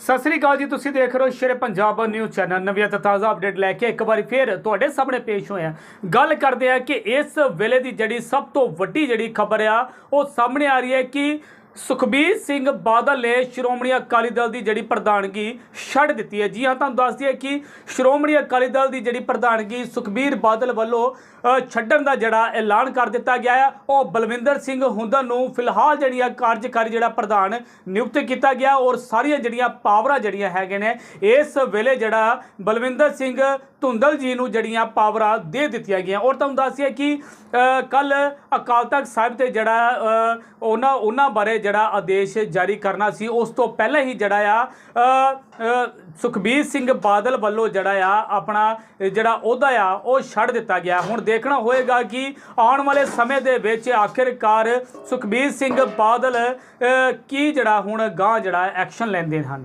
ਸਤਿ ਸ੍ਰੀ ਅਕਾਲ ਜੀ, ਤੁਸੀਂ ਦੇਖ ਰਹੇ ਹੋ ਸ਼ੇਰੇ ਪੰਜਾਬ ਨਿਊਜ਼ ਚੈਨਲ। ਨਵੀਆਂ ਤੇ ਤਾਜ਼ਾ ਅਪਡੇਟ ਲੈ ਕੇ ਇੱਕ ਵਾਰੀ ਫੇਰ ਤੁਹਾਡੇ ਸਾਹਮਣੇ ਪੇਸ਼ ਹੋਏ ਆ ਗੱਲ ਕਰਦੇ ਆ ਕਿ ਇਸ ਵੇਲੇ ਦੀ ਜਿਹੜੀ ਸਭ ਤੋਂ ਵੱਡੀ ਜਿਹੜੀ ਖਬਰ ਆ, ਉਹ ਸਾਹਮਣੇ ਆ ਰਹੀ ਹੈ ਕਿ ਸੁਖਬੀਰ ਸਿੰਘ ਬਾਦਲ ਨੇ ਸ਼੍ਰੋਮਣੀ ਅਕਾਲੀ ਦਲ ਦੀ ਜਿਹੜੀ ਪ੍ਰਧਾਨਗੀ ਛੱਡ ਦਿੱਤੀ ਹੈ। ਜੀ ਹਾਂ, ਤੁਹਾਨੂੰ ਦੱਸ ਦਈਏ ਕਿ ਸ਼੍ਰੋਮਣੀ ਅਕਾਲੀ ਦਲ ਦੀ ਜਿਹੜੀ ਪ੍ਰਧਾਨਗੀ ਸੁਖਬੀਰ ਬਾਦਲ ਵੱਲੋਂ ਛੱਡਣ ਦਾ ਜਿਹੜਾ ਐਲਾਨ ਕਰ ਦਿੱਤਾ ਗਿਆ ਹੈ ਉਹ ਬਲਵਿੰਦਰ ਸਿੰਘ ਹੁੰਦਲ ਨੂੰ ਫਿਲਹਾਲ ਜਿਹੜੀਆਂ ਕਾਰਜਕਾਰੀ ਜਿਹੜਾ ਪ੍ਰਧਾਨ ਨਿਯੁਕਤ ਕੀਤਾ ਗਿਆ ਔਰ ਸਾਰੀਆਂ ਜਿਹੜੀਆਂ ਪਾਵਰਾਂ ਜਿਹੜੀਆਂ ਹੈਗੇ ਨੇ, ਇਸ ਵੇਲੇ ਜਿਹੜਾ ਬਲਵਿੰਦਰ ਸਿੰਘ ਧੁੰਦਲ ਜੀ ਨੂੰ ਜਿਹੜੀਆਂ ਪਾਵਰਾਂ ਦੇ ਦਿੱਤੀਆਂ ਗਈਆਂ। ਔਰ ਤੁਹਾਨੂੰ ਦੱਸਿਆ ਕਿ ਕੱਲ ਅਕਾਲ ਤਖਤ ਸਾਹਿਬ ਤੇ ਜਿਹੜਾ ਉਹਨਾਂ ਉਹਨਾਂ ਬਾਰੇ ਜਿਹੜਾ ਆਦੇਸ਼ ਜਾਰੀ ਕਰਨਾ ਸੀ, ਉਸ ਤੋਂ ਪਹਿਲਾਂ ਹੀ ਜਿਹੜਾ ਆ ਸੁਖਬੀਰ ਸਿੰਘ ਬਾਦਲ ਵੱਲੋਂ ਜਿਹੜਾ ਆ, ਆਪਣਾ ਜਿਹੜਾ ਅਹੁਦਾ ਆ, ਉਹ ਛੱਡ ਦਿੱਤਾ ਗਿਆ। ਹੁਣ ਦੇਖਣਾ ਹੋਏਗਾ ਕਿ ਆਉਣ ਵਾਲੇ ਸਮੇਂ ਦੇ ਵਿੱਚ ਆਖਿਰਕਾਰ ਸੁਖਬੀਰ ਸਿੰਘ ਬਾਦਲ ਕੀ ਜਿਹੜਾ ਹੁਣ ਗਾਂ ਜਿਹੜਾ ਐਕਸ਼ਨ ਲੈਂਦੇ ਹਨ।